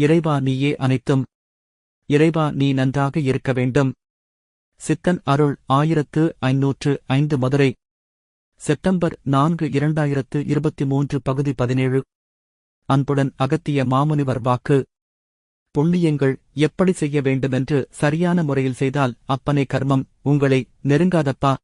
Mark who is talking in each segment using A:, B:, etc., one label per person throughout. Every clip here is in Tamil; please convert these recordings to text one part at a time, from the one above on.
A: இறைவா நீயே அனைத்தும். இறைவா நீ நன்றாக இருக்க வேண்டும். சித்தன் அருள் ஆயிரத்து ஐநூற்று ஐந்து மதுரை. செப்டம்பர் நான்கு இரண்டாயிரத்து இருபத்தி மூன்று பகுதி பதினேழு. அன்புடன் அகத்திய மாமுனிவர் வாக்கு. புண்ணியங்கள் எப்படி செய்ய வேண்டுமென்று சரியான முறையில் செய்தால் அப்பனே கர்மம் உங்களை நெருங்காதப்பா.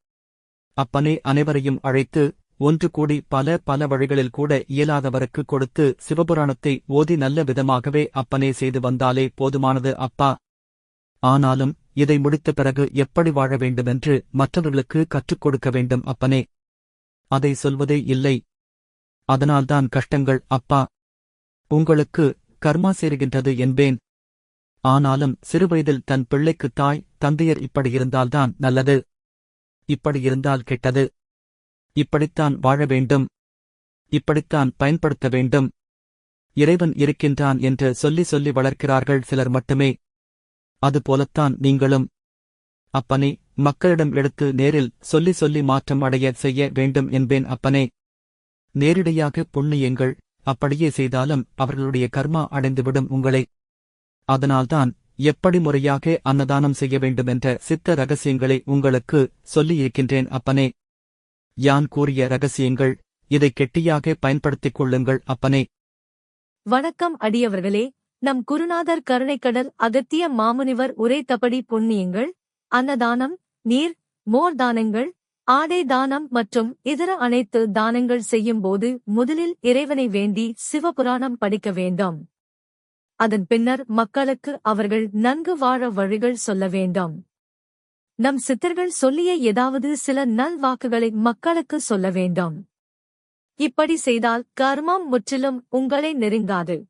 A: அப்பனே அனைவரையும் அழைத்து ஒன்று கூடி பல பல வழிகளில் கூட இயலாதவருக்கு கொடுத்து சிவபுராணத்தை ஓதி நல்ல விதமாகவே அப்பனே செய்து வந்தாலே போதுமானது அப்பா. ஆனாலும் இதை முடித்த பிறகு எப்படி வாழ வேண்டுமென்று மற்றவர்களுக்கு கற்றுக் கொடுக்க வேண்டும் அப்பனே. அதை சொல்வதே இல்லை. அதனால்தான் கஷ்டங்கள் அப்பா. உங்களுக்கு கர்மா சேருகின்றது என்பேன். ஆனாலும் சிறுவயதில் தன் பிள்ளைக்கு தாய் தந்தையர் இப்படி இருந்தால்தான் நல்லது. இப்படி இருந்தால் கெட்டது. இப்படித்தான் வாழ வேண்டும். இப்படித்தான் பயன்படுத்த வேண்டும். இறைவன் இருக்கின்றான் என்று சொல்லி சொல்லி வளர்க்கிறார்கள் சிலர் மட்டுமே. அதுபோலத்தான் நீங்களும். அப்பனே மக்களிடம் எடுத்து நேரில் சொல்லி சொல்லி மாற்றம் அடைய செய்ய வேண்டும் என்பேன் அப்பனே. நேரிடையாக புண்ணியங்கள் அப்படியே செய்தாலும் அவர்களுடைய கர்மா அடைந்துவிடும் உங்களை. அதனால்தான் எப்படி முறையாக அன்னதானம் செய்ய வேண்டுமென்ற சித்த ரகசியங்களை உங்களுக்கு சொல்லியிருக்கின்றேன் அப்பனே. யான் கூறிய ரகசியங்கள் இதை கெட்டியாக பயன்படுத்திக் கொள்ளுங்கள் அப்பனே.
B: வணக்கம் அடியவர்களே நம் குருநாதர் கருணைக்கடல் அகத்திய மாமுனிவர் உரைத்தபடி புண்ணியங்கள் அன்னதானம் நீர் மோர் தானங்கள் ஆடை தானம் மற்றும் இதர அனைத்து தானங்கள் செய்யும்போது முதலில் இறைவனை வேண்டி சிவபுராணம் படிக்க வேண்டும். அதன் பின்னர் மக்களுக்கு அவர்கள் நன்கு வாழ வழிகள் சொல்ல வேண்டும். நம் சித்தர்கள் சொல்லிய ஏதாவது சில நல்வாக்குகளை மக்களுக்கு சொல்ல வேண்டும். இப்படி செய்தால் கர்மம் முற்றிலும் உங்களை நெருங்காது.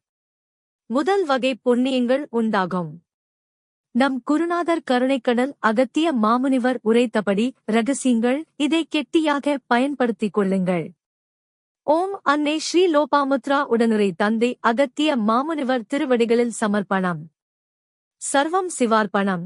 B: முதல் வகை புண்ணியங்கள் உண்டாகும். நம் குருநாதர் கருணைக்கடல் அகத்திய மாமுனிவர் உரைத்தபடி ரகசியங்கள் இதை கெட்டியாக பயன்படுத்திக் கொள்ளுங்கள். ஓம் அன்னை ஸ்ரீ லோபாமுத்ரா உடனுரை தந்தை அகத்திய மாமுனிவர் திருவடிகளில் சமர்ப்பணம். சர்வம் சிவார்ப்பணம்.